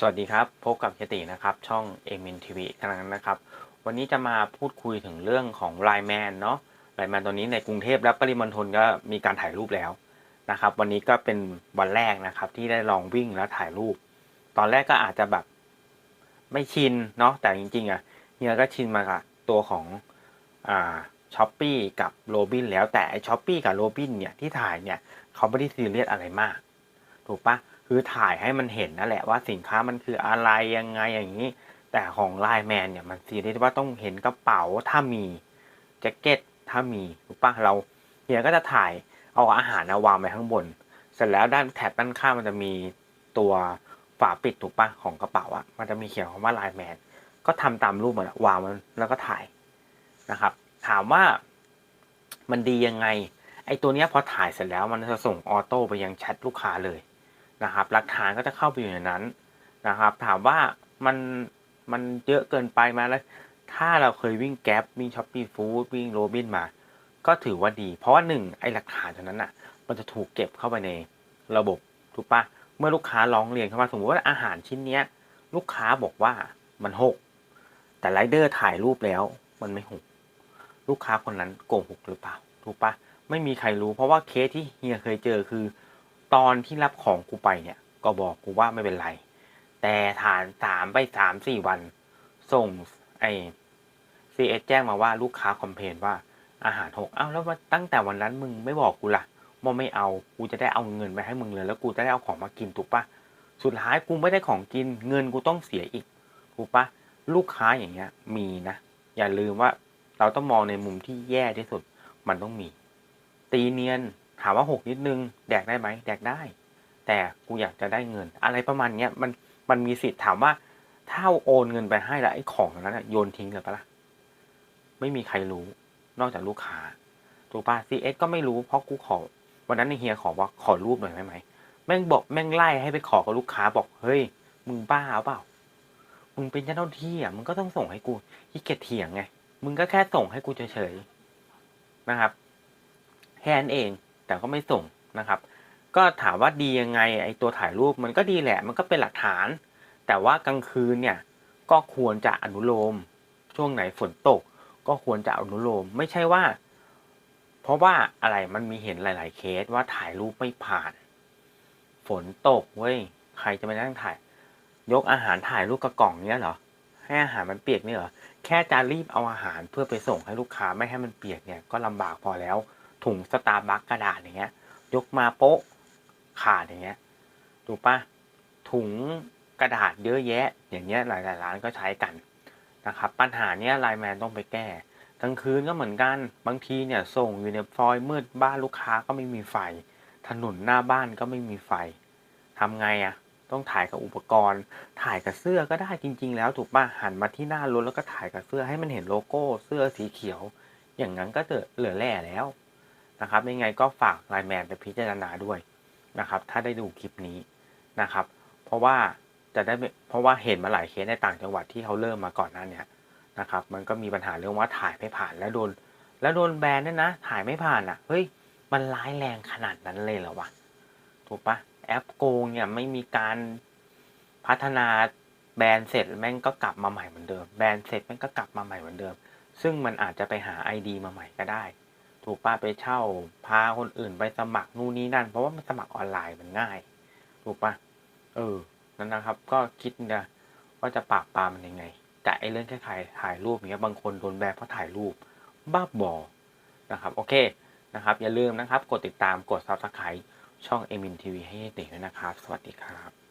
สวัสดีครับ พบกับเจตินะครับ ช่องเอมินทีวีกันนะครับ วันนี้จะมาพูดคุยถึงเรื่องของไลแมนเนาะไลแมนตอนนี้ในกรุงเทพและปริมณฑลก็มีการถ่ายรูปแล้วนะครับ วันนี้ก็เป็นวันแรกนะครับ ที่ได้ลองวิ่งแล้วถ่ายรูป ตอนแรกก็อาจจะแบบไม่ชินเนาะแต่จริงๆอะเฮียก็ชินมากับตัวของอ่าช้อปปี้กับโรบินแล้วแต่ไอช้อปปี้กับโรบินเนี่ยที่ถ่ายเนี่ยเขาไม่ได้ซีเรียสอะไรมาก ถูกปะ คือถ่ายให้มันเห็นนั่นแหละว่าสินค้ามันคืออะไรยังไงอย่างนี้ แต่ของไลน์แมนเนี่ยมันซีเรียสว่าต้องเห็นกระเป๋าถ้ามีแจ็คเก็ตถ้ามีถูกปะเราเฮียก็จะถ่ายเอาอาหารนะวางไปข้างบน เสร็จแล้วด้านแถบด้านข้างมันจะมีตัวฝาปิดถูกปะของกระเป๋าอะมันจะมีเขียนคำว่าไลน์แมนก็ทำตามรูปมันอะวางมันแล้วก็ถ่ายนะครับ ถามว่ามันดียังไงไอตัวเนี้ยพอถ่ายเสร็จแล้วมันจะส่งออโต้ไปยังแชทลูกค้าเลย นะครับหลักฐานก็จะเข้าไปอยู่ในนั้นนะครับ ถามว่ามันมันเยอะเกินไปไหมแล้วถ้าเราเคยวิ่งแก๊ปวิ่งช้อปปี้ฟู้ดวิ่งโรบินมา ก็ถือว่าดี เพราะว่าหนึ่งไอ้หลักฐานตรงนั้นอะ มันจะถูกเก็บเข้าไปในระบบถูกปะเมื่อลูกค้าร้องเรียนเข้ามาสมมติว่าอาหารชิ้นเนี้ย ลูกค้าบอกว่ามันหกแต่ไรเดอร์ถ่ายรูปแล้ว มันไม่หกลูกค้าคนนั้นโกหกหรือเปล่า ถูกปะไม่มีใครรู้เพราะว่าเคสที่เฮียเคยเจอคือ ตอนที่รับของกูไปเนี่ย ก็บอกกูว่าไม่เป็นไร แต่ฐานสามไปสามสี่วัน ส่งไอซีเอสแจ้งมาว่าลูกค้าคอมเพลนว่าอาหารหกอ้าวแล้วตั้งแต่วันนั้นมึงไม่บอกกูล่ะว่าไม่เอากูจะได้เอาเงินไปให้มึงเลย แล้วกูจะได้เอาของมากินถูกปะสุดท้ายกูไม่ได้ของกิน เงินกูต้องเสียอีกถูกปะลูกค้าอย่างเงี้ย มีนะอย่าลืมว่าเราต้องมองในมุมที่แย่ที่สุด มันต้องมี ตีเนียน ถามว่าหกนิดนึงแดกได้ไหมแดกได้ แต่กูอยากจะได้เงิน อะไรประมาณเนี้ยมันมันมีสิทธิ์ถามว่าถ้าโอนเงินไปให้แล้วไอ้ของนั้นนะโยนทิ้งเลยปะล่ะไม่มีใครรู้ นอกจากลูกค้าถูกปะซีเอสก็ไม่รู้เพราะกูขอ วันนั้นในเฮียขอว่าขอรูปหน่อยได้ไหมแม่งบอกแม่งไล่ให้ไปขอกับลูกค้าบอกเฮ้ยมึงบ้าเปล่า มึงเป็นเจ้าหน้าที่อะมึงก็ต้องส่งให้กูที่เกียจเถียงไง มึงก็แค่ส่งให้กูเฉยๆนะครับแค่นั้นเอง แต่ก็ไม่ส่งนะครับ ก็ถามว่าดียังไงไอตัวถ่ายรูปมันก็ดีแหละ มันก็เป็นหลักฐาน แต่ว่ากลางคืนเนี่ยก็ควรจะอนุโลม ช่วงไหนฝนตก ก็ควรจะอนุโลม ไม่ใช่ว่า เพราะว่าอะไรมันมีเห็นหลาย ๆ เคสว่าถ่ายรูปไม่ผ่าน ฝนตกเว้ยใครจะไปนั่งถ่าย ยกอาหารถ่ายรูปกระกล่องเนี้ยเหรอให้อาหารมันเปียกเนี่ยเหรอแค่จะรีบเอาอาหารเพื่อไปส่งให้ลูกค้าไม่ให้มันเปียกเนี่ยก็ลำบากพอแล้ว ถุงสตาร์บัคกระดาษอย่างเงี้ย ยกมาโป๊ะขาดอย่างเงี้ยถูกปะถุงกระดาษเยอะแยะ อย่างเงี้ยหลายๆร้านก็ใช้กันนะครับ ปัญหาเนี้ยไลน์แมนต้องไปแก้กลางคืนก็เหมือนกันบางทีเนี่ยส่งอยู่ในฟอยล์มืดบ้านลูกค้าก็ไม่มีไฟ ถนนหน้าบ้านก็ไม่มีไฟทำไงอะ่ะต้องถ่ายกับอุปกรณ์ ถ่ายกับเสื้อก็ได้จริง ๆ แล้วถูกป่ะหันมาที่หน้ารถแล้วก็ถ่ายกับเสื้อให้มันเห็นโลโก้ เสื้อสีเขียว อย่างนั้นก็จะเหลือแร่แล้ว นะครับยังไงก็ฝากไลน์แมนไปพิจารณาด้วยนะครับ ถ้าได้ดูคลิปนี้นะครับ เพราะว่าจะได้เพราะว่าเห็นมาหลายเคสในต่างจังหวัดที่เขาเริ่มมาก่อนหน้าเนี้ยนะครับ มันก็มีปัญหาเรื่องว่าถ่ายไม่ผ่านแล้วโดน แล้วโดนแบนด้วยนะ ถ่ายไม่ผ่านอะเฮ้ยมันร้ายแรงขนาดนั้นเลยเหรอวะถูกปะแอปโกงเนี่ยไม่มีการพัฒนาแบนเสร็จแม่งก็กลับมาใหม่เหมือนเดิมแบนเสร็จแม่งก็กลับมาใหม่เหมือนเดิม ซึ่งมันอาจจะไปหา ID มาใหม่ก็ได้ ถูกปะไปเช่า พาคนอื่นไปสมัครนู่นนี่นั่น เพราะว่ามันสมัครออนไลน์มันง่าย ถูกปะเออนั่นนะครับ ก็คิดนะว่าจะปราบปรามมันยังไง แต่ไอ้เรื่องแค่ถ่ายถ่ายรูปเนี้ยบางคนโดนแบนเพราะถ่ายรูปบ้าบอนะครับ โอเคนะครับ อย่าลืมนะครับ กดติดตามกด subscribe ช่องเอมินทีวีให้เด็กด้วยนะครับ สวัสดีครับ